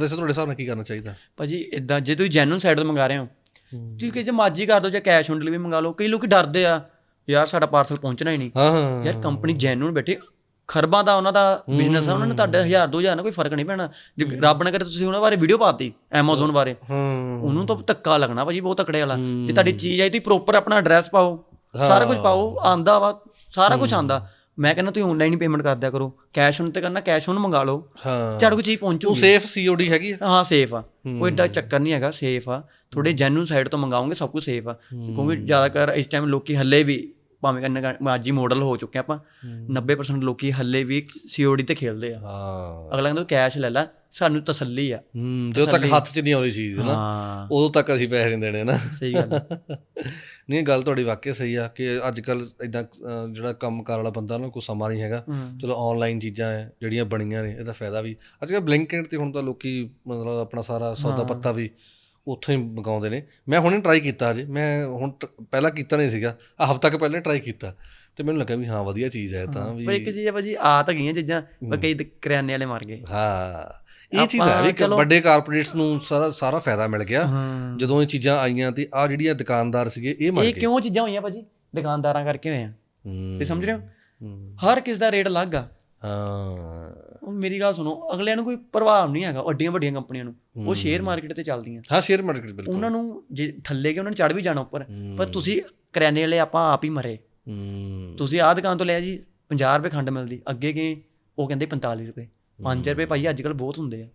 ਵੈਸੇ ਤੁਹਾਡੇ ਹਿਸਾਬ ਨਾਲ ਕੀ ਕਰਨਾ ਚਾਹੀਦਾ? ਭਾਜੀ ਇਦਾਂ ਜੇ ਤੁਸੀਂ ਜੈਨੂਨ ਸਾਈਡ ਤੋਂ ਮੰਗਾ ਰਹੇ ਹੋ ਤੁਸੀਂ ਕਿਸੇ ਮਾਜੀ ਕਰ ਦਿਓ ਜਾਂ ਕੈਸ਼ ਔਨ ਡਿਲੀਵਰੀ ਮੰਗਾ ਲਓ ਕਈ ਲੋਕੀ ਡਰਦੇ ਆ ਯਾਰ ਸਾਡਾ ਪਾਰਸਲ ਪਹੁੰਚਣਾ ਹੀ ਨਹੀਂ। ਹਾਂ ਹਾਂ ਯਾਰ ਕੰਪਨੀ ਜੈਨੂਨ ਬੈਠੇ ਖਰਬਾਂ ਦਾ ਉਹਨਾਂ ਦਾ ਬਿਜ਼ਨਸ ਆ ਉਹਨਾਂ ਨੇ ਤੁਹਾਡੇ 1000 2000 ਨਾਲ ਕੋਈ ਫ਼ਰਕ ਨਹੀਂ ਪੈਣਾ। ਜੇ ਰੱਬ ਨਾ ਕਰੇ ਤੁਸੀਂ ਉਹਨਾਂ ਬਾਰੇ ਵੀਡੀਓ ਪਾਤੀ Amazon ਬਾਰੇ। ਹਾਂ। ਉਹਨੂੰ ਤਾਂ ਧੱਕਾ ਲੱਗਣਾ ਭਾਜੀ ਬਹੁਤ ਤਕੜੇ ਵਾਲਾ। ਜੇ ਤੁਹਾਡੀ ਚੀਜ਼ ਆਈ ਤੁਸੀਂ ਪ੍ਰੋਪਰ ਆਪਣਾ ਐਡਰੈਸ ਪਾਓ ਸਾਰਾ ਕੁਝ ਪਾਓ ਆਂਦਾ ਵਾ ਸਾਰਾ ਕੁਝ ਆਂਦਾ ਮੈਂ ਕਹਿੰਦਾ ਤੁਸੀਂ ਆਨਲਾਈਨ ਹੀ ਪੇਮੈਂਟ ਕਰ ਦਿਆ ਕਰੋ। ਕੈਸ਼ ਔਨ ਤੇ ਕਰਨਾ ਕੈਸ਼ ਔਨ ਮੰਗਾ ਲਓ। ਹਾਂ। ਤੁਹਾਡੇ ਕੋਲ ਚੀਜ਼ ਉਹ ਪਹੁੰਚੂਗੀ ਸੇਫ ਸੀਓਡੀ ਹੈਗੀ ਆ। ਹਾਂ ਸੇਫ ਆ। ਕੋਈ ਏਡਾ ਚੱਕਰ ਨਹੀਂ ਹੈਗਾ ਸੇਫ ਆ। ਥੋੜੇ ਜੈਨੂਨ ਸਾਈਡ ਤੋਂ ਮੰਗਾਉਂਗੇ ਸਭ ਕੁਝ ਸੇਫ ਆ। ਕਿਉਂਕਿ ਜ਼ਿਆਦਾਤਰ ਇਸ ਟਾਈਮ ਲੋਕੀ ਹੱਲੇ ਵੀ ਭਾਵੇਂ ਮਾਜੀ ਮਾਡਲ ਹੋ ਚੁੱਕੇ ਆਪਾਂ 90% ਲੋਕੀ ਹੱਲੇ ਵੀ ਸੀਓਡੀ ਤੇ ਖੇਲਦੇ ਆ। ਹਾਂ। ਅਗਲਾ ਕਹਿੰਦਾ ਕੈਸ਼ ਲੈ ਲੈ ਸਾਨੂੰ ਤਸੱਲੀ ਆ। ਜਦੋਂ ਤੱਕ ਹੱਥ 'ਚ ਨਹੀਂ ਆਉਂਦੀ ਚੀਜ਼ ਨਾ ਹਾਂ। ਉਦੋਂ ਤੱਕ ਅਸੀਂ ਪੈਸੇ ਨਹੀਂ ਦੇਣੇ ਨਾ ਸਹੀ ਗੱਲ। ਨਹੀਂ ਗੱਲ ਤੁਹਾਡੀ ਵਾਕਿਆ ਸਹੀ ਆ ਕਿ ਅੱਜ ਕੱਲ ਇਦਾਂ ਜਿਹੜਾ ਕੰਮ ਕਾਰ ਵਾਲਾ ਬੰਦਾ ਨਾ ਕੋਈ ਸਮਾਂ ਨਹੀਂ ਹੈਗਾ। ਚਲੋ ਆਨਲਾਈਨ ਚੀਜ਼ਾਂ ਹੈ ਜਿਹੜੀਆਂ ਬਣੀਆਂ ਨੇ ਇਹਦਾ ਫਾਇਦਾ ਵੀ। ਅੱਜ ਕੱਲ ਬਲਿੰਕਿਟ ਤੇ ਹੁਣ ਤਾਂ ਲੋਕੀ ਮਤਲਬ ਆਪਣਾ ਸਾਰਾ ਸੌਦਾ ਪੱਤਾ ਵੀ ਉੱਥੋਂ ਹੀ ਮੰਗਾਉਂਦੇ ਨੇ। ਮੈਂ ਹੁਣੇ ਟਰਾਈ ਕੀਤਾ ਅਜੇ ਮੈਂ ਹੁਣ ਪਹਿਲਾਂ ਕੀਤਾ ਨਹੀਂ ਸੀਗਾ। ਆ ਹਫ਼ਤਾ ਕੁ ਪਹਿਲਾਂ ਟਰਾਈ ਕੀਤਾ। ਤੇ ਮੈਨੂੰ ਲੱਗਾ ਵੀ ਹਾਂ ਵਧੀਆ ਚੀਜ਼ ਹੈ ਇਹ ਤਾਂ ਵੀ ਪਰ ਇੱਕ ਚੀਜ਼ ਆ ਭਾਜੀ ਆ ਤਾਂ ਗਈਆਂ ਚੀਜ਼ਾਂ ਪਰ ਕਈ ਕਰਿਆਨੇ ਵਾਲੇ ਮਰ ਗਏ। ਹਾਂ। ਇਹ ਚੀਜ਼ ਹੈ ਵੀ ਵੱਡੇ ਕਾਰਪੋਰੇਟਸ ਨੂੰ ਸਾਰਾ ਸਾਰਾ ਫਾਇਦਾ ਮਿਲ ਗਿਆ। ਜਦੋਂ ਇਹ ਚੀਜ਼ਾਂ ਆਈਆਂ ਤੇ ਆ ਜਿਹੜੀਆਂ ਦੁਕਾਨਦਾਰ ਸੀਗੇ ਇਹ ਮਰ ਇਹ ਗਏ। ਕਿਉਂ ਚੀਜ਼ਾਂ ਹੋਈਆਂ ਭਾਜੀ? ਦੁਕਾਨਦਾਰਾਂ ਕਰਕੇ ਹੋਏ ਆ। ਹੂੰ, ਤੇ ਸਮਝ ਰਹੇ ਹੋ? ਹੂੰ। ਹਰ ਕਿਸ ਦਾ ਰੇਟ ਅਲੱਗ ਆ। ਹਾਂ। ਉਹ ਮੇਰੀ ਗੱਲ ਸੁਣੋ ਅਗਲਿਆਂ ਨੂੰ ਕੋਈ ਪ੍ਰਭਾਵ ਨਹੀਂ ਹੈਗਾ ਵੱਡੀਆਂ ਵੱਡੀਆਂ ਕੰਪਨੀਆਂ ਨੂੰ। ਉਹ ਸ਼ੇਅਰ ਮਾਰਕੀਟ ਤੇ ਚੱਲਦੀਆਂ। ਹਾਂ ਸ਼ੇਅਰ ਮਾਰਕੀਟ ਬਿਲਕੁਲ। ਉਹਨਾਂ ਨੂੰ ਜੇ ਥੱਲੇ ਕੇ ਉਹਨਾਂ ਨੇ ਚੜ ਵੀ ਜਾਣਾ ਉੱਪਰ ਪਰ ਤੁਸੀਂ ਕਰਿਆਨੇ ਵਾਲੇ ਆਪਾਂ ਆਪ ਹੀ ਮਰੇ। ਤੁਸੀਂ ਆਹ ਦੁਕਾਨ ਤੋਂ ਲਿਆ ਜੀ 50 ਰੁਪਏ ਖੰਡ ਮਿਲਦੀ ਅੱਗੇ ਗਏ ਉਹ ਕਹਿੰਦੇ 45 ਰੁਪਏ। 5 ਰੁਪਏ ਭਾਈ ਅੱਜ ਕੱਲ ਬਹੁਤ ਹੁੰਦੇ ਆ।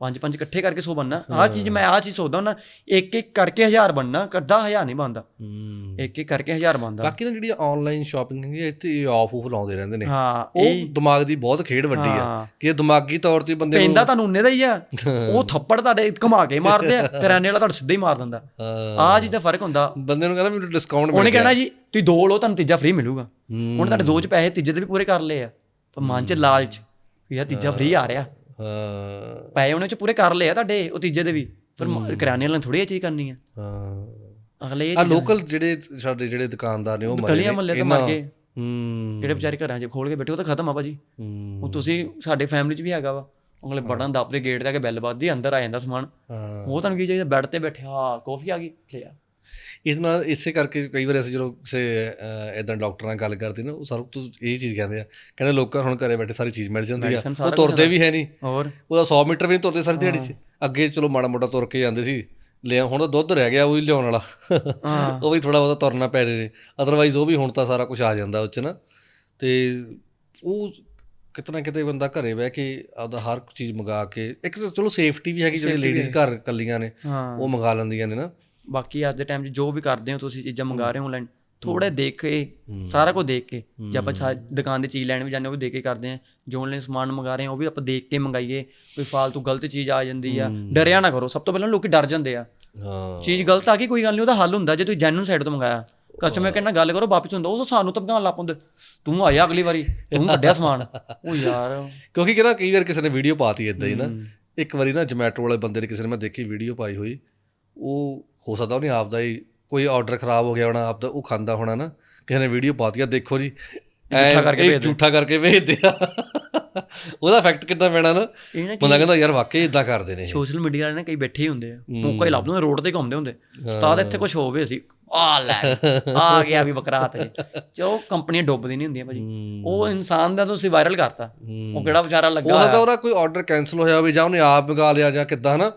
ਪੰਜ ਪੰਜ ਇਕੱਠੇ ਕਰਕੇ 100 ਬਣਨਾ। ਆਹ ਚੀਜ਼ ਮੈਂ ਆਹ ਚੀਜ਼ ਸੋਚਦਾ ਹੁੰਦਾ ਇੱਕ ਇੱਕ ਕਰਕੇ 1000 ਬਣਨਾ ਕਰਦਾ 1000 ਨਹੀਂ ਬਣਦਾ। ਹੂੰ। ਇੱਕ ਇੱਕ ਕਰਕੇ 1000 ਬਣਦਾ। ਬਾਕੀ ਜਿਹੜੀ ਆਨਲਾਈਨ ਸ਼ਾਪਿੰਗ ਹੈਗੀ ਆ, ਇੱਥੇ ਆਫ ਆਫ ਲਾਉਂਦੇ ਰਹਿੰਦੇ ਨੇ। ਹਾਂ ਉਹ ਦਿਮਾਗ ਦੀ ਬਹੁਤ ਖੇਡ ਵੱਡੀ ਆ। ਕਿ ਦਿਮਾਗੀ ਤੌਰ ਤੇ ਬੰਦੇ ਨੂੰ ਪੈਂਦਾ ਤੁਹਾਨੂੰ ਉਨੇ ਦਾ ਹੀ ਆ। ਉਹ ਥੱਪੜ ਤੁਹਾਡੇ ਘੁਮਾ ਕੇ ਮਾਰਦੇ ਆ ਕਰਿਆਨੇ ਵਾਲਾ ਤੁਹਾਡਾ ਸਿੱਧਾ ਹੀ ਮਾਰ ਦਿੰਦਾ। ਆਹ ਚੀਜ਼ ਦਾ ਫ਼ਰਕ ਹੁੰਦਾ। ਬੰਦੇ ਨੂੰ ਕਹਿੰਦਾ ਮੈਨੂੰ ਡਿਸਕਾਊਂਟ ਮਿਲ ਉਹਨੇ ਕਹਿਣਾ ਜੀ ਤੁਸੀਂ ਦੋ ਲਓ ਤੁਹਾਨੂੰ ਤੀਜਾ ਫ੍ਰੀ ਮਿਲੂਗਾ। ਹੁਣ ਤੁਹਾਡੇ ਦੋ ਚ ਪੈਸੇ ਤੀਜੇ ਦੇ ਵੀ ਪੂਰੇ ਕਰ ਲਏ ਆ। ਪਰ ਮਨ ਚ ਲਾਲਚ ਯਾਰ ਤੀਜਾ ਫ੍ਰੀ ਆ ਰਿਹਾ। ਹਾਂ ਪੈਸੇ ਉਹਨੇ ਚ ਪੂਰੇ ਕਰ ਲਏ ਆ ਤੁਹਾਡੇ ਉਹ ਤੀਜੇ ਦੇ ਵੀ। ਮ- ਕਰਿਆਨੇ ਵਾਲਿਆਂ ਥੋੜੀ ਇਹ ਚੀਜ਼ ਕਰਨੀ ਆ। ਹਾਂ। ਅਗਲੇ ਆ ਲੋਕਲ ਜਿਹੜੇ ਸਾਡੇ ਜਿਹੜੇ ਦੁਕਾਨਦਾਰ ਨੇ ਉਹ ਮਰੇ ਗਲੀਆਂ ਨੇ। ਮੁਹੱਲੇ ਤੋਂ ਮਰ ਗਏ। ਹੂੰ। ਜਿਹੜੇ ਵਿਚਾਰੇ ਘਰਾਂ 'ਚ ਖੋਲ ਕੇ ਬੈਠੇ ਉਹ ਤਾਂ ਖਤਮ ਆ ਭਾਜੀ। ਹੂੰ। ਤੁਸੀਂ ਸਾਡੇ ਫੈਮਿਲੀ 'ਚ ਵੀ ਹੈਗਾ ਵਾ। ਅਗਲੇ ਬਟਨ ਦੱਬਦੇ ਗੇਟ ਤੇ ਆ ਕੇ ਬੈਲ ਵੱਜਦੀ ਅੰਦਰ ਆ ਜਾਂਦਾ ਸਮਾਨ। ਹਾਂ। ਉਹ ਤੁਹਾਨੂੰ ਕੀ ਚਾਹੀਦਾ? ਬੈੱਡ ਤੇ ਬੈਠਿਆ ਕਾਫੀ ਆ ਗਈ ਲਿਆ ਇਸ ਨਾਲ ਇਸੇ ਕਰਕੇ ਕਈ ਵਾਰ ਅਸੀਂ ਜਦੋਂ ਕਿਸੇ ਇਦਾਂ ਡਾਕਟਰਾਂ ਨਾਲ ਗੱਲ ਕਰਦੇ ਨਾ ਉਹ ਸਰ ਤੋਂ ਇਹ ਚੀਜ਼ ਕਹਿੰਦੇ ਆ। ਕਹਿੰਦੇ ਲੋਕਾਂ ਹੁਣ ਘਰੇ ਬੈਠੇ ਸਾਰੀ ਚੀਜ਼ ਮਿਲ ਜਾਂਦੀ ਆ। ਉਹ ਤੁਰਦੇ ਵੀ ਹੈ ਨਹੀਂ। ਹੋਰ? ਉਹਦਾ 100 ਮੀਟਰ ਵੀ ਨਹੀਂ ਤੁਰਦੇ ਸਾਰੀ ਦਿਹਾੜੀ 'ਚ। ਅੱਗੇ ਚਲੋ ਮਾੜਾ ਮੋਟਾ ਤੁਰ ਕੇ ਜਾਂਦੇ ਸੀ। ਲਿਆ ਹੁਣ ਤਾਂ ਦੁੱਧ ਰਹਿ ਗਿਆ ਉਹ ਹੀ ਲਿਆਉਣ ਵਾਲਾ। ਉਹ ਵੀ ਥੋੜਾ ਬਹੁਤਾ ਤੁਰਨਾ ਪੈ ਜੇ ਅਦਰਵਾਈਜ਼ ਉਹ ਵੀ ਹੁਣ ਤਾਂ ਸਾਰਾ ਕੁਝ ਆ ਜਾਂਦਾ ਉਹ 'ਚ ਨਾ। ਤੇ ਉਹ ਕਿਤਨਾ ਕਿਤੇ ਬੰਦਾ ਘਰੇ ਬਹਿ ਕੇ ਆਪਦਾ ਹਰ ਚੀਜ਼ ਮੰਗਾ ਕੇ ਇੱਕ ਤਾਂ ਚਲੋ ਸੇਫਟੀ ਵੀ ਹੈਗੀ ਜਿਹੜੇ ਲੇਡੀਜ਼ ਘਰ ਕੱਲੀਆਂ ਨੇ ਉਹ ਮੰਗਾ ਲੈਂਦੀਆਂ ਨੇ ਨਾ। ਬਾਕੀ ਅੱਜ ਦੇ ਟਾਈਮ 'ਚ ਜੋ ਵੀ ਕਰਦੇ ਹੋ ਤੁਸੀਂ ਚੀਜ਼ਾਂ ਮੰਗਾ ਰਹੇ ਹੋ ਆਨਲਾਈਨ ਥੋੜਾ ਦੇਖ ਕੇ ਸਾਰਾ ਕੁਝ ਦੇਖ ਕੇ ਜੇ ਆਪਾਂ ਦੁਕਾਨ ਦੀ ਚੀਜ਼ ਲੈਣ ਵੀ ਜਾਂਦੇ ਉਹ ਵੀ ਦੇਖ ਕੇ ਕਰਦੇ ਆ ਜੋ ਆਨਲਾਈਨ ਸਮਾਨ ਮੰਗਾ ਰਹੇ ਆ ਉਹ ਵੀ ਆਪਾਂ ਦੇਖ ਕੇ ਮੰਗਾਈਏ ਕੋਈ ਫਾਲਤੂ ਗਲਤ ਚੀਜ਼ ਆ ਜਾਂਦੀ ਆ ਡਰਿਆ ਨਾ ਕਰੋ ਸਭ ਤੋਂ ਪਹਿਲਾਂ ਲੋਕੀ ਡਰ ਜਾਂਦੇ ਆ। ਹਾਂ। ਚੀਜ਼ ਗਲਤ ਆ ਗਈ ਕੋਈ ਗੱਲ ਨਹੀਂ ਉਹਦਾ ਹੱਲ ਹੁੰਦਾ ਜੇ ਤੁਸੀਂ ਜੈਨੂਨ ਸਾਈਡ ਤੋਂ ਮੰਗਾਇਆ ਕਸਟਮਰ ਕਹਿੰਦਾ ਗੱਲ ਕਰੋ ਵਾਪਸ ਹੁੰਦਾ ਉਹ ਸਾਨੂੰ ਧਮਕਾਉਣ ਲੱਗ ਪੈਂਦੇ ਤੂੰ ਆਇਆ ਅਗਲੀ ਵਾਰੀ ਤੂੰ ਕੱਢਿਆ ਸਮਾਨ। ਉਹ ਯਾਰ। ਕਿਉਂਕਿ ਕਿਹੜਾ ਕਈ ਵਾਰ ਕਿਸੇ ਨੇ ਵੀਡੀਓ ਪਾਤੀ ਇਦਾਂ ਹੀ ਨਾ ਇੱਕ ਵਾਰੀ ਨਾ ਜਮੈਟੋ ਵਾਲੇ ਬੰਦੇ ਨੇ ਕਿਸੇ ਨੇ ਮੈਂ ਦੇਖੀ ਵੀਡੀਓ ਪਾਈ ਹੋਈ ਉਹ ਹੋ ਸਕਦਾ ਉਹਨੇ ਆਪਦਾ ਹੀ ਕੋਈ ਆਰਡਰ ਖਰਾਬ ਹੋ ਗਿਆ ਹੋਣਾ ਆਪਦਾ ਉਹ ਖਾਂਦਾ ਹੋਣਾ ਨਾ ਕਿਸੇ ਨੇ ਵੀਡੀਓ ਪਾਤੀ ਆ ਦੇਖੋ ਜੀ। ਝੂਠਾ ਕਰਕੇ ਝੂਠਾ ਕਰਕੇ ਭੇਜਦੇ ਆ। ਉਹਦਾ ਇਫੈਕਟ ਕਿੰਨਾ ਪੈਣਾ ਨਾ? ਇਹ ਨਾ ਬੰਦਾ ਕਹਿੰਦਾ ਯਾਰ ਵਾਕਈ ਇਦਾਂ ਕਰਦੇ ਨੇ ਇਹ। ਸੋਸ਼ਲ ਮੀਡੀਆ ਵਾਲੇ ਨਾ ਕਈ ਬੈਠੇ ਹੀ ਹੁੰਦੇ ਆ। ਮੌਕਾ ਹੀ ਲੱਭਦੇ ਹੁੰਦੇ ਰੋਡ ਤੇ ਘੁੰਮਦੇ ਹੁੰਦੇ। ਉਸਤਾਦ ਇੱਥੇ ਕੁਝ ਹੋਵੇ ਸੀ ਆ ਲੈ ਆ ਗਿਆ ਵੀ ਬਕਰਾਤ ਹੈ ਚੋ। ਕੰਪਨੀਆਂ ਡੁੱਬਦੀ ਨਹੀਂ ਹੁੰਦੀਆਂ ਭਾਜੀ। ਉਹ ਇਨਸਾਨ ਦਾ ਤੁਸੀਂ ਵਾਇਰਲ ਕਰਤਾ। ਉਹ ਕਿਹੜਾ ਵਿਚਾਰਾ ਲੱਗਾ ਹੋ ਸਕਦਾ ਉਹਦਾ ਕੋਈ ਆਰਡਰ ਕੈਨਸਲ ਹੋਇਆ ਹੋਵੇ ਜਾਂ ਉਹਨੇ ਆਪ ਮੰਗਾ ਲਿਆ ਜਾਂ ਕਿੱਦਾਂ ਨਾ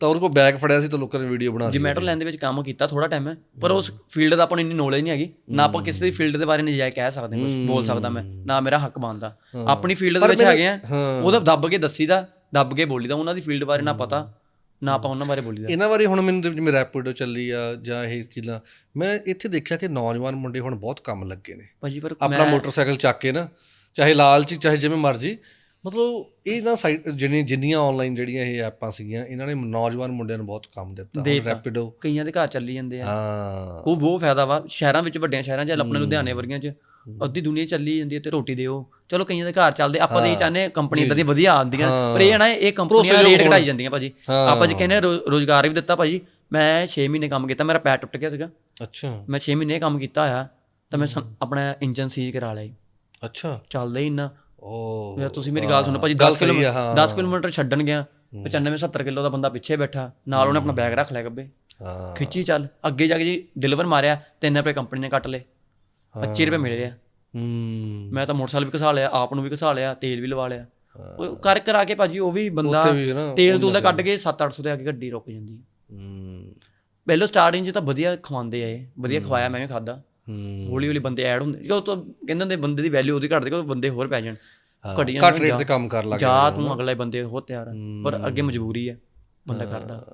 ਤਾਂ ਉਹਦੇ ਕੋਲ ਬੈਗ ਫੜਿਆ ਸੀ ਤਾਂ ਲੋਕਾਂ ਨੇ ਵੀਡੀਓ ਬਣਾ ਦਿੱਤੀ। ਜਮੈਟੋ ਲੈਣ ਦੇ ਵਿੱਚ ਕੰਮ ਕੀਤਾ ਥੋੜਾ ਟਾਈਮ ਹੈ ਪਰ ਉਸ ਫੀਲਡ ਦਾ ਆਪਾਂ ਨੂੰ ਇੰਨੀ ਨੌਲੇਜ ਨਹੀਂ ਹੈਗੀ। ਨਾ ਆਪਾਂ ਕਿਸੇ ਦੀ ਫੀਲਡ ਦੇ ਬਾਰੇ ਨਜਾਇਜ਼ ਕਹਿ ਸਕਦੇ ਕੁਝ ਬੋਲ ਸਕਦਾ ਮੈਂ। ਨਾ ਮੇਰਾ ਹੱਕ ਬਣਦਾ। ਆਪਣੀ ਫੀਲਡ ਦੇ ਵਿੱਚ ਹੈਗੇ ਆ। ਉਹਦਾ ਦੱਬ ਕੇ ਦੱਸੀਦਾ ਦੱਬ ਕੇ ਬੋਲੀਦਾ। ਉਹਨਾਂ ਦੀ ਫੀਲਡ ਬਾਰੇ ਨਾ ਪਤਾ ਨਾ ਆਪਾਂ ਉਹਨਾਂ ਬਾਰੇ ਬੋਲੀਦਾ। ਇਹਨਾਂ ਬਾਰੇ ਹੁਣ ਮੈਨੂੰ ਜਿਵੇਂ ਰੈਪਿਡੋ ਚੱਲੀ ਆ ਜਾਂ ਇਹ ਚੀਜ਼ਾਂ ਮੈਂ ਇੱਥੇ ਦੇਖਿਆ ਕਿ ਨੌਜਵਾਨ ਮੁੰਡੇ ਹੁਣ ਬਹੁਤ ਕੰਮ ਲੱਗੇ ਨੇ। ਭਾਜੀ ਪਰ ਆਪਣਾ ਮੋਟਰਸਾਈਕਲ ਚੱਕ ਕੇ ਨਾ ਚਾਹੇ ਲਾਲ ਚ ਚਾਹੇ ਜਿਵੇਂ ਮਰਜ਼ੀ ਮਤਲਬ ਇਹ ਨਾ ਸਾਈਟ ਜਿੰਨੀ ਜਿੰਨੀਆਂ ਆਨਲਾਈਨ ਜਿਹੜੀਆਂ ਇਹ ਐਪਾਂ ਸੀਗੀਆਂ ਇਹਨਾਂ ਨੇ ਨੌਜਵਾਨ ਮੁੰਡਿਆਂ ਨੂੰ ਬਹੁਤ ਕੰਮ ਦਿੱਤਾ। ਰੈਪਿਡੋ ਕਈਆਂ ਦੇ ਘਰ ਚੱਲੀ ਜਾਂਦੇ ਆ। ਹਾਂ। ਉਹ ਬਹੁਤ ਫਾਇਦਾ ਵਾ ਸ਼ਹਿਰਾਂ ਵਿੱਚ ਵੱਡਿਆਂ ਸ਼ਹਿਰਾਂ 'ਚ ਆਪਣੇ ਲੁਧਿਆਣੇ ਵਰਗੀਆਂ 'ਚ। ਅੱਧੀ ਦੁਨੀਆ ਚੱਲੀ ਜਾਂਦੀ ਹੈ ਤੇ ਰੋਟੀ ਦਿਓ। ਚਲੋ ਕਈਆਂ ਦੇ ਘਰ ਚੱਲਦੇ ਆਪਾਂ ਇਹ ਚਾਹੁੰਦੇ ਕੰਪਨੀ ਇਦਾਂ ਦੀਆਂ ਵਧੀਆ ਆਉਂਦੀਆਂ। ਪਰ ਇਹ ਨਾ ਇਹ ਕੰਪਨੀਆਂ ਰੇਟ ਘਟਾਈ ਜਾਂਦੀਆਂ ਭਾਜੀ। ਆਪਾਂ ਜੇ ਕਹਿੰਦੇ ਰੋਜ਼ਗਾਰ ਵੀ ਦਿੱਤਾ ਭਾਜੀ ਮੈਂ 6 ਮਹੀਨੇ ਕੰਮ ਕੀਤਾ ਮੇਰਾ ਪੈਰ ਟੁੱਟ ਗਿਆ ਸੀਗਾ। ਅੱਛਾ। ਮੈਂ 6 ਮਹੀਨੇ ਕੰਮ ਕੀਤਾ ਆ ਤਾਂ ਮੈਂ ਆਪਣਾ ਇੰਜਨ ਸੀਜ਼ ਕਰਾ ਲਿਆ। ਅੱਛਾ। ਚੱਲਦਾ ਹੀ ਉਹ ਯਾਰ ਤੁਸੀਂ ਮੇਰੀ ਗੱਲ ਸੁਣੋ ਭਾਜੀ ਗੱਲ 10 ਸਹੀ ਆ, ਕਿਲੋਮੀਟਰ ਹਾਂ। 10 ਕਿਲੋਮੀਟਰ ਛੱਡਣ ਗਿਆ 95 70 ਕਿਲੋ ਦਾ ਬੰਦਾ ਪਿੱਛੇ ਬੈਠਾ ਨਾਲ ਉਹਨੇ ਆਪਣਾ ਬੈਗ ਰੱਖ ਲਿਆ ਗੱਬੇ। ਹਾਂ। ਖਿੱਚੀ ਚੱਲ ਅੱਗੇ ਜਾ ਕੇ ਜੀ ਡਿਲੀਵਰ ਮਾਰਿਆ 3 ਰੁਪਏ ਕੰਪਨੀ ਨੇ ਕੱਟ ਲਏ 25 ਰੁਪਏ ਮਿਲ ਰਿਹਾ ਹੂੰ। ਮੈਂ ਤਾਂ ਮੋਟਰਸਾਈਕਲ ਵੀ ਘਸਾ ਲਿਆ ਆਪ ਨੂੰ ਵੀ ਘਸਾ ਲਿਆ ਤੇਲ ਵੀ ਲਵਾ ਲਿਆ। ਉਹ ਕਰ ਕਰਾ ਕੇ ਭਾਜੀ ਉਹ ਵੀ ਬੰਦਾ ਤੇਲ ਤੂਲ ਦਾ ਕੱਢ ਕੇ 7-800 ਦੇ ਆ ਕੇ ਗੱਡੀ ਰੁਕ ਜਾਂਦੀ। ਹੈ। ਪਹਿਲਾਂ ਸਟਾਰਟਿੰਗ 'ਚ ਤਾਂ ਵਧੀਆ ਖਵਾਉਂਦੇ ਆ ਇਹ ਵਧੀਆ ਖਵਾਇਆ ਮੈਂ ਵੀ ਖਾਦਾ ਹੌਲੀ ਹੌਲੀ ਬੰਦੇ ਐਡ ਹੁੰਦੇ ਜਦੋਂ ਤੋਂ ਕਹਿੰਦੇ ਹੁੰਦੇ ਬੰਦੇ ਦੀ ਵੈਲਿਊ ਉਹਦੀ ਘਟਦੀ ਜਦੋਂ ਬੰਦੇ ਹੋਰ ਪੈ ਜਾਣ। ਘਟੀ ਘੱਟ ਰੇਟ ਤੇ ਕੰਮ ਕਰ ਲੱਗ ਜਾ ਤੂੰ ਅਗਲੇ ਬੰਦੇ ਹੋ ਤਿਆਰ ਪਰ ਅੱਗੇ ਮਜਬੂਰੀ ਹੈ ਬੰਦਾ ਕਰਦਾ।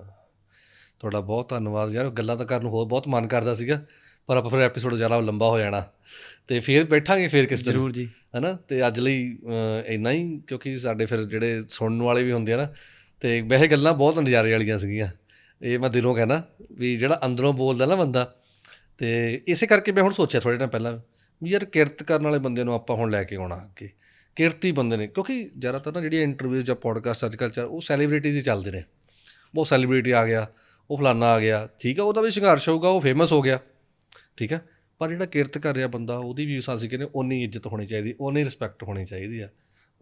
ਤੁਹਾਡਾ ਬਹੁਤ ਧੰਨਵਾਦ ਯਾਰ ਗੱਲਾਂ ਤਾਂ ਕਰਨ ਨੂੰ ਹੋਰ ਬਹੁਤ ਮਨ ਕਰਦਾ ਸੀਗਾ ਪਰ ਆਪਾਂ ਫਿਰ ਐਪੀਸੋਡ ਜ਼ਿਆਦਾ ਲੰਬਾ ਹੋ ਜਾਣਾ। ਤੇ ਫਿਰ ਬੈਠਾਂਗੇ ਫਿਰ ਕਿਸ ਦਿਨ। ਜ਼ਰੂਰ ਜੀ। ਹਨਾ? ਤੇ ਅੱਜ ਲਈ ਇੰਨਾ ਹੀ ਕਿਉਂਕਿ ਸਾਡੇ ਫਿਰ ਜਿਹੜੇ ਸੁਣਨ ਵਾਲੇ ਵੀ ਹੁੰਦੇ ਆ ਨਾ ਤੇ ਵੈਸੇ ਗੱਲਾਂ ਬਹੁਤ ਨਜ਼ਾਰੇ ਵਾਲੀਆਂ ਸੀਗੀਆਂ। ਇਹ ਮੈਂ ਦਿਲੋਂ ਕਹਿਣਾ ਵੀ ਜਿਹੜਾ ਅੰਦਰੋਂ ਬੋਲਦਾ ਨਾ ਬੰਦਾ ਤੇ ਇਸੇ ਕਰਕੇ ਮੈਂ ਹੁਣ ਸੋਚਿਆ ਥੋੜੇ ਟਾਈਮ ਪਹਿਲਾਂ ਵੀ ਯਾਰ ਕਿਰਤ ਕਰਨ ਵਾਲੇ ਬੰਦੇ ਨੂੰ ਆਪਾਂ ਹੁਣ ਲੈ ਕੇ ਆਉਣਾ ਅੱਗੇ। ਕਿਰਤੀ ਬੰਦੇ ਨੇ ਕਿਉਂਕਿ ਜ਼ਿਆਦਾਤਰ ਨਾ ਜਿਹੜੀਆਂ ਇੰਟਰਵਿਊ ਜਾਂ ਪੋਡਕਾਸਟ ਅੱਜ ਕੱਲ੍ਹ ਚੱਲ ਉਹ ਸੈਲੀਬ੍ਰਿਟੀਜ਼ ਹੀ ਚੱਲਦੇ ਨੇ। ਬਹੁਤ ਸੈਲੀਬ੍ਰਿਟੀ ਆ ਗਿਆ ਉਹ ਫਲਾਨਾ ਆ ਗਿਆ ਠੀਕ ਆ ਉਹਦਾ ਵੀ ਸੰਘਰਸ਼ ਹੋਊਗਾ ਉਹ ਫੇਮਸ ਹੋ ਗਿਆ ਠੀਕ ਆ। ਪਰ ਜਿਹੜਾ ਕਿਰਤ ਕਰ ਰਿਹਾ ਬੰਦਾ ਉਹਦੀ ਵੀ ਸਾਸੀ ਕਹਿੰਦੇ ਉਨੀ ਇੱਜ਼ਤ ਹੋਣੀ ਚਾਹੀਦੀ ਉਨੀ ਰਿਸਪੈਕਟ ਹੋਣੀ ਚਾਹੀਦੀ ਆ।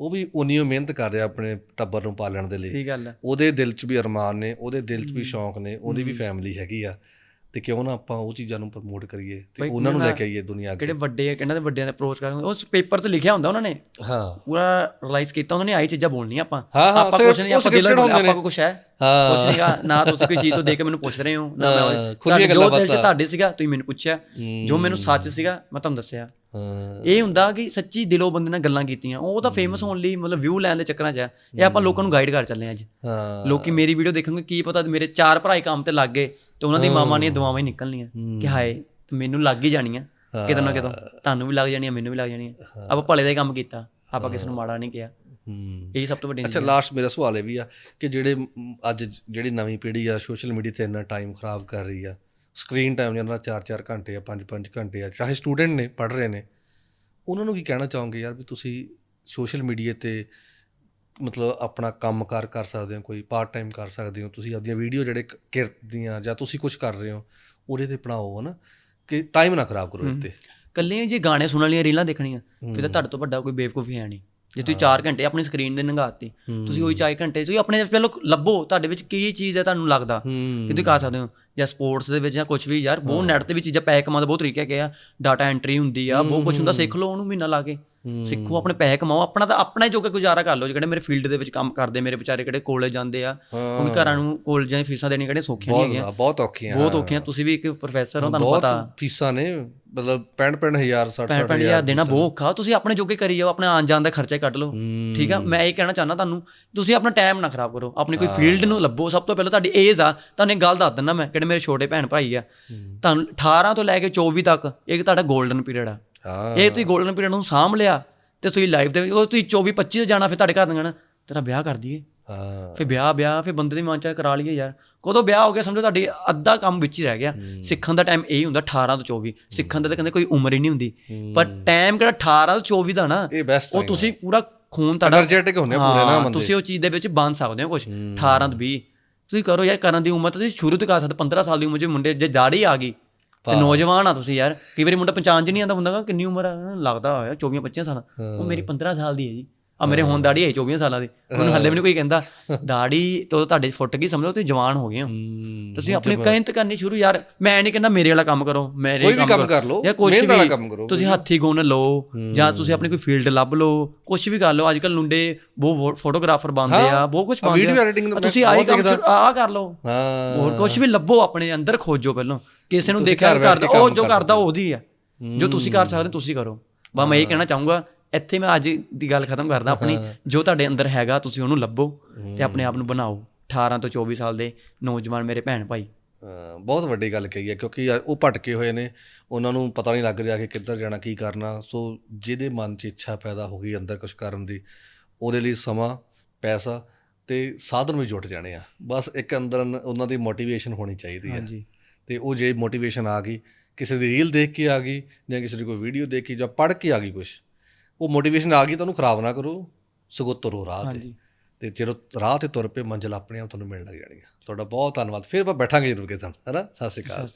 ਉਹ ਵੀ ਉਨੀ ਓ ਮਿਹਨਤ ਕਰ ਰਿਹਾ ਆਪਣੇ ਟੱਬਰ ਨੂੰ ਪਾਲਣ ਦੇ ਲਈ। ਠੀਕ ਗੱਲ ਹੈ ਉਹਦੇ ਦਿਲ 'ਚ ਵੀ ਅਰਮਾਨ ਨੇ ਉਹਦੇ ਦਿਲ 'ਚ ਵੀ ਸ਼ੌਂਕ ਨੇ ਉਹਦੀ ਵੀ ਫੈਮਿਲੀ ਹੈਗੀ ਆ। ਤੇ ਕਿਉਂ ਨਾ ਆਪਾਂ ਉਹ ਚੀਜ਼ਾਂ ਨੂੰ ਪ੍ਰਮੋਟ ਕਰੀਏ ਤੇ ਉਹਨਾਂ ਨੂੰ ਲੈ ਕੇ ਆਈਏ ਦੁਨੀਆ ਅੱਗੇ। ਕਿਹੜੇ ਵੱਡੇ ਆ ਕਿਹਨਾਂ ਦੇ ਵੱਡਿਆਂ ਦੇ ਅਪਰੋਚ ਕਰਦੇ ਉਸ ਪੇਪਰ ਤੇ ਲਿਖਿਆ ਹੁੰਦਾ ਉਹਨਾਂ ਨੇ। ਹਾਂ। ਪੂਰਾ ਰਿਅਲਾਈਜ਼ ਕੀਤਾ ਉਹਨਾਂ ਨੇ ਆਹੀ ਚੀਜ਼ਾਂ ਬੋਲਣੀਆਂ ਆਪਾਂ। ਆਪਾਂ ਕੁਝ ਨਹੀਂ ਆਪਾਂ ਦਿਲੋਂ ਆਪਾਂ ਕੁਝ ਹੈ। ਹਾਂ। ਕੁਝ ਨਹੀਂਗਾ ਨਾ ਤੁਸੀਂ ਕੋਈ ਚੀਜ਼ ਤੋਂ ਦੇਖ ਕੇ ਮੈਨੂੰ ਪੁੱਛ ਰਹੇ ਹੋ ਨਾ ਹਾਂ, ਮੈਂ ਜੋ ਦਿਲ 'ਚ। ਤੁਹਾਡੇ ਸੀਗਾ ਤੁਸੀਂ ਮੈਨੂੰ ਪੁੱਛਿਆ। ਜੋ ਮੈਨੂੰ ਸੱਚ ਸੀਗਾ ਮੈਂ ਤੁਹਾਨੂੰ ਦੱਸਿਆ। ਇਹ ਹੁੰਦਾ ਕਿ ਸੱਚੀ ਦਿਲੋਂ ਬੰਦੇ ਨਾਲ ਗੱਲਾਂ ਕੀਤੀਆਂ ਉਹ ਤਾਂ ਫੇਮਸ ਹੋਣ ਲਈ ਮਤਲਬ ਵਿਊ ਲੈਣ ਦੇ ਚੱਕਰਾਂ 'ਚ ਆ। ਇਹ ਆਪਾਂ ਲੋਕਾਂ ਨੂੰ ਗਾਈਡ ਕਰ ਚੱਲੇ ਅੱਜ। ਲੋਕੀ ਮੇਰੀ ਵੀਡੀਓ ਦੇਖਣਗੇ ਕੀ ਪਤਾ ਮੇਰੇ ਚਾਰ ਭਰਾ ਹੀ ਕੰਮ ਤੇ ਲੱਗ ਗਏ ਤੇ ਉਹਨਾਂ ਦੀ ਮਾਮਾ ਦੀਆਂ ਦੁਆਵਾਂ ਹੀ ਨਿਕਲਣੀਆਂ ਕਿ ਹਾਏ ਮੈਨੂੰ ਲੱਗ ਹੀ ਜਾਣੀਆਂ ਕਿਤੇ ਨਾ ਕਿਤੇ। ਤੁਹਾਨੂੰ ਵੀ ਲੱਗ ਜਾਣੀਆਂ ਮੈਨੂੰ ਵੀ ਲੱਗ ਜਾਣੀਆਂ। ਆਪਾਂ ਭਲੇ ਦਾ ਹੀ ਕੰਮ ਕੀਤਾ ਆਪਾਂ ਕਿਸੇ ਨੂੰ ਮਾੜਾ ਨਹੀਂ ਕਿਹਾ। ਹੂੰ। ਇਹ ਸਭ ਤੋਂ ਵੱਡੀ ਅੱਛਾ ਲਾਸਟ ਮੇਰਾ ਸਵਾਲ ਇਹ ਵੀ ਆ ਕਿ ਜਿਹੜੇ ਅੱਜ ਜਿਹੜੀ ਨਵੀਂ ਪੀੜ੍ਹੀ ਆ ਸੋਸ਼ਲ ਮੀਡੀਆ ਤੇ ਇੰਨਾ ਟਾਈਮ ਖਰਾਬ ਕਰ ਰਹੀ ਆ ਸਕਰੀਨ ਟਾਈਮ ਜਿਹਨਾਂ ਦਾ 4-4 ਘੰਟੇ ਆ 5-5 ਘੰਟੇ ਆ। ਚਾਹੇ ਸਟੂਡੈਂਟ ਨੇ ਪੜ੍ਹ ਰਹੇ ਨੇ। ਉਹਨਾਂ ਨੂੰ ਕੀ ਕਹਿਣਾ ਚਾਹੋਗੇ ਯਾਰ ਵੀ ਤੁਸੀਂ ਸੋਸ਼ਲ ਮੀਡੀਆ ਤੇ ਮਤਲਬ ਆਪਣਾ ਕੰਮਕਾਰ ਕਰ ਸਕਦੇ ਹੋ ਕੋਈ ਪਾਰਟ ਟਾਈਮ ਕਰ ਸਕਦੇ ਹੋ ਤੁਸੀਂ ਆਪਦੀਆਂ ਵੀਡੀਓ ਜਿਹੜੇ ਕਿਰਤ ਦੀਆਂ ਜਾਂ ਤੁਸੀਂ ਕੁਝ ਕਰ ਰਹੇ ਹੋ ਉਹਦੇ ਤੇ ਬਣਾਓ ਹਨਾ ਕਿ ਟਾਈਮ ਨਾ ਖਰਾਬ ਕਰੋ ਇੱਥੇ। ਕੱਲੀਆਂ ਜੇ ਗਾਣੇ ਸੁਣਨ ਵਾਲੀਆਂ ਰੀਲਾਂ ਦੇਖਣੀਆਂ ਫਿਰ ਤਾਂ ਤੁਹਾਡੇ ਤੋਂ ਵੱਡਾ ਕੋਈ ਬੇਵਕੂਫੀ ਹੈ ਨਹੀਂ। ਜੇ ਤੁਸੀਂ 4 ਘੰਟੇ ਆਪਣੀ ਸਕਰੀਨ ਦੇ ਨੰਗਾਤੀ ਤੁਸੀਂ ਉਹੀ 4 ਘੰਟੇ ਤੁਸੀਂ ਆਪਣੇ ਪਹਿਲਾਂ ਲੱਭੋ ਤੁਹਾਡੇ ਵਿੱਚ ਕੀ ਚੀਜ਼ ਹੈ ਤੁਹਾਨੂੰ ਲੱਗਦਾ ਕਿ ਤੁਸੀਂ ਕਰ ਸਕਦੇ ਹੋ। ਜਾਂ ਸਪੋਰਟਸ ਦੇ ਵਿੱਚ ਜਾਂ ਕੁਝ ਵੀ ਯਾਰ ਬਹੁਤ ਨੈਟ ਤੇ ਵੀ ਚੀਜ਼ਾਂ ਪੈਸੇ ਕਮਾਉਣ ਦਾ ਬਹੁਤ ਤਰੀਕੇ ਹੈਗੇ ਆ। ਡਾਟਾ ਐਂਟਰੀ ਹੁੰਦੀ ਆ ਬਹੁਤ ਕੁਝ ਹੁੰਦਾ ਸਿੱਖ ਲਓ ਉਹਨੂੰ ਮਹੀਨਾ ਲਾ ਕੇ। ਸਿੱਖੋ ਆਪਣੇ ਪੈਸੇ ਕਮਾਓ ਆਪਣਾ ਤਾਂ ਆਪਣਾ ਹੀ ਜੋ ਕਿ ਗੁਜ਼ਾਰਾ ਕਰ ਲਓ ਜਿਹੜੇ ਮੇਰੇ ਫੀਲਡ ਦੇ ਵਿੱਚ ਕੰਮ ਕਰਦੇ ਮੇਰੇ ਵਿਚਾਰੇ ਕਿਹੜੇ ਕਾਲਜ ਜਾਂਦੇ ਆ ਉਹ ਵੀ ਘਰਾਂ ਨੂੰ ਕਾਲਜਾਂ ਦੀ ਫੀਸਾਂ ਦੇਣੀਆਂ ਕਿਹੜੀਆਂ ਸੌਖੀਆਂ ਨਹੀਂ ਹੈਗੀਆਂ। ਬਹੁਤ ਬਹੁਤ ਔਖੀਆਂ ਬਹੁਤ ਔਖੀਆਂ ਤੁਸੀਂ ਵੀ ਇੱਕ ਪ੍ਰੋਫੈਸਰ ਹੋ ਤੁਹਾਨੂੰ ਬਹੁਤ ਪਤਾ। ਫੀਸਾਂ ਨੇ ਮਤਲਬ 65 65 ਹਜ਼ਾਰ 60 ਪੈਣ ਪੈਣ ਹਜ਼ਾਰ ਦੇਣਾ ਬਹੁਤ ਔਖਾ ਤੁਸੀਂ ਆਪਣੇ ਜੋਗੇ ਕਰੀ ਜਾਓ ਆਪਣੇ ਆਣ ਜਾਣ ਦਾ ਖਰਚਾ ਕੱਢ ਲਓ ਠੀਕ ਆ? ਮੈਂ ਇਹ ਕਹਿਣਾ ਚਾਹੁੰਦਾ ਤੁਹਾਨੂੰ ਤੁਸੀਂ ਆਪਣਾ ਟਾਈਮ ਨਾ ਖਰਾਬ ਕਰੋ ਆਪਣੀ ਕੋਈ ਫੀਲਡ ਨੂੰ ਲੱਭੋ ਸਭ ਤੋਂ ਪਹਿਲਾਂ ਤੁਹਾਡੀ ਏਜ ਆ ਤੁਹਾਨੂੰ ਗੱਲ ਦੱਸ ਦਿੰਦਾ ਮੈਂ ਕਿਹੜੇ ਮੇਰੇ ਛੋਟੇ ਭੈਣ ਭਾਈ ਆ ਤੁਹਾਨੂੰ 18 ਤੋਂ ਲੈ ਕੇ 24 ਤੱਕ ਇੱਕ ਤੁਹਾਡਾ 골ਡਨ ਪੀਰੀਅਡ ਆ। ਇਹ ਤੁਸੀਂ ਗੋਲਡਨ ਪੀਰੀਅਡ ਨੂੰ ਸਾਂਭ ਲਿਆ ਤੇ ਤੁਸੀਂ ਲਾਈਫ ਦੇ ਉਹ ਤੁਸੀਂ 24 25 ਤੇ ਜਾਣਾ ਫਿਰ ਤੁਹਾਡੇ ਘਰ ਦੇਣਾ ਤੇਰਾ ਵਿਆਹ ਕਰ ਦਈਏ। ਹਾਂ। ਫਿਰ ਵਿਆਹ ਵਿਆਹ ਫਿਰ ਬੰਦੇ ਦੀ ਮਨ ਚ ਕਰਾ ਲਈਏ ਯਾਰ। ਕਦੋਂ ਵਿਆਹ ਹੋ ਗਿਆ ਸਮਝੋ ਤੁਹਾਡੀ ਅੱਧਾ ਕੰਮ ਵਿੱਚ ਹੀ ਰਹਿ ਗਿਆ। ਸਿੱਖਣ ਦਾ ਟਾਈਮ ਇਹੀ ਹੁੰਦਾ 18 ਤੋਂ 24 ਸਿੱਖਣ ਦਾ ਤਾਂ ਕਹਿੰਦੇ ਕੋਈ ਉਮਰ ਹੀ ਨਹੀਂ ਹੁੰਦੀ। ਪਰ ਟਾਈਮ ਕਿਹੜਾ 18 ਤੋਂ 24 ਦਾ ਨਾ ਉਹ ਤੁਸੀਂ ਪੂਰਾ ਖੂਨ ਤੁਹਾਡਾ એનર્ਜੈਟਿਕ ਹੁੰਦੇ ਪੂਰੇ ਨਾ ਬੰਦੇ। ਤੁਸੀਂ ਉਹ ਚੀਜ਼ ਦੇ ਵਿੱਚ ਬੰਨ ਸਕਦੇ ਹੋ ਕੁਝ 18 ਤੋਂ 20 ਤੁਸੀਂ ਕਰੋ ਯਾਰ ਕਰਨ ਦੀ ਉਮਰ ਤੁਸੀਂ ਸ਼ੁਰੂ ਤੋਂ ਕਰ ਸਕਦੇ 15 ਸਾਲ ਦੀ ਉਮਰ ਜੇ ਮੁੰਡੇ ਜੇ ਦਾੜੀ ਆ ਗਈ ਤੇ ਨੌਜਵਾਨ ਆ ਤੁਸੀਂ ਯਾਰ। ਕਈ ਵਾਰੀ ਮੁੰਡਾ ਪਛਾਣ ਚ ਨਹੀਂ ਆਉਂਦਾ ਹੁੰਦਾ ਕਿੰਨੀ ਉਮਰ ਆ। ਲੱਗਦਾ ਹੋਇਆ 24 25 ਸਾਲ। ਉਹ ਮੇਰੀ 15 ਸਾਲ ਦੀ ਹੈ ਜੀ। ਆ ਮੇਰੇ ਹੁਣ ਦਾੜੀ ਹੈ 24 ਸਾਲਾਂ ਦੀ। ਉਹਨੂੰ ਹੱਲੇ ਵੀ ਨਹੀਂ ਕੋਈ ਕਹਿੰਦਾ ਦਾੜੀ ਤੋਂ ਤੁਹਾਡੇ ਫੁੱਟ ਗਈ ਸਮਝੋ ਤੁਸੀਂ ਜਵਾਨ ਹੋ ਗਏ ਹੋ। ਤੁਸੀਂ ਆਪਣੀ ਮਿਹਨਤ ਕਰਨੀ ਸ਼ੁਰੂ ਯਾਰ ਮੈਂ ਨਹੀਂ ਕਹਿੰਦਾ ਮੇਰੇ ਵਾਲਾ ਕੰਮ ਕਰੋ ਮੇਰੇ ਕੋਈ ਵੀ ਕੰਮ ਕਰ ਲਓ, ਜਾਂ ਵਾਲਾ ਵੀ, ਤੁਸੀਂ ਹੱਥੀ ਗੁਣ ਲਓ ਜਾਂ ਤੁਸੀਂ ਆਪਣੀ ਕੋਈ ਫੀਲਡ ਲੱਭ ਲਓ ਕੁਝ ਵੀ ਕਰ ਲਓ ਅੱਜ ਕੱਲ ਮੁੰਡੇ ਬਹੁਤ ਫੋਟੋਗ੍ਰਾਫਰ ਬਣਦੇ ਆ ਬਹੁਤ ਕੁਝ ਬਣਦੇ ਆ। ਦਾ ਆ ਤੁਸੀਂ ਬਹੁਤ ਕੰਮ ਆ ਕਰ ਲਓ। ਹਾਂ। ਹੋਰ ਕੁਝ ਵੀ ਲੱਭੋ ਆਪਣੇ ਅੰਦਰ ਖੋਜੋ ਪਹਿਲਾਂ। ਕਿਸੇ ਨੂੰ ਦੇਖਿਆ ਕਰਦਾ ਉਹ ਜੋ ਕਰ ਕਰਦਾ ਉਹਦੀ ਆ। ਜੋ ਤੁਸੀਂ ਕਰ ਸਕਦੇ ਤੁਸੀਂ ਕਰੋ। ਬਸ ਮੈਂ ਇਹ ਕਹਿਣਾ ਚਾਹੂੰਗਾ ਇੱਥੇ ਮੈਂ ਅੱਜ ਦੀ ਗੱਲ ਖਤਮ ਕਰਦਾ ਆਪਣੀ ਜੋ ਤੁਹਾਡੇ ਅੰਦਰ ਹੈਗਾ ਤੁਸੀਂ ਉਹਨੂੰ ਲੱਭੋ ਤੇ ਆਪਣੇ ਆਪ ਨੂੰ ਬਣਾਓ। 18 ਤੋਂ 24 ਸਾਲ ਦੇ ਨੌਜਵਾਨ ਮੇਰੇ ਭੈਣ ਭਾਈ। ਬਹੁਤ ਵੱਡੀ ਗੱਲ ਕਹੀ ਹੈ ਕਿਉਂਕਿ ਉਹ ਭਟਕੇ ਹੋਏ ਨੇ ਉਹਨਾਂ ਨੂੰ ਪਤਾ ਨਹੀਂ ਲੱਗ ਰਿਹਾ ਕਿ ਕਿੱਧਰ ਜਾਣਾ ਕੀ ਕਰਨਾ। ਸੋ ਜਿਹਦੇ ਮਨ 'ਚ ਇੱਛਾ ਪੈਦਾ ਹੋ ਗਈ ਅੰਦਰ ਕੁਝ ਕਰਨ ਦੀ ਉਹਦੇ ਲਈ ਸਮਾਂ ਪੈਸਾ ਤੇ ਸਾਧਨ ਵੀ ਜੁਟ ਜਾਣੇ ਆ। ਬਸ ਇੱਕ ਅੰਦਰ ਉਹਨਾਂ ਦੀ ਮੋਟੀਵੇਸ਼ਨ ਹੋਣੀ ਚਾਹੀਦੀ ਹੈ। ਹਾਂਜੀ। ਤੇ ਉਹ ਜੇ ਮੋਟੀਵੇਸ਼ਨ ਆ ਗਈ ਕਿਸੇ ਦੀ ਰੀਲ ਦੇਖ ਕੇ ਆ ਗਈ ਜਾਂ ਕਿਸੇ ਦੀ ਕੋਈ ਵੀਡੀਓ ਦੇਖ ਕੇ ਜਾਂ ਪੜ੍ਹ ਕੇ ਆ ਗਈ ਕੁਝ ਉਹ ਮੋਟੀਵੇਸ਼ਨ ਆ ਗਈ ਤਾਂ ਉਹਨੂੰ ਖਰਾਬ ਨਾ ਕਰੋ। ਸਗੋਂ ਤੁਰੋ ਰਾਹ ਤੇ। ਤੇ ਜਦੋਂ ਰਾਹ ਤੇ ਤੁਰ ਪਏ ਮੰਜ਼ਿਲ ਆਪਣੇ ਆਪ ਤੁਹਾਨੂੰ ਮਿਲਣ ਲੱਗ ਜਾਣੀ ਆ ਤੁਹਾਡਾ ਬਹੁਤ ਧੰਨਵਾਦ। ਫਿਰ ਆਪਾਂ ਬੈਠਾਂਗੇ ਜ਼ਰੂਰ ਕਿਸੇ ਦਿਨ ਹੈਨਾ ਸਤਿ ਸ਼੍ਰੀ ਅਕਾਲ।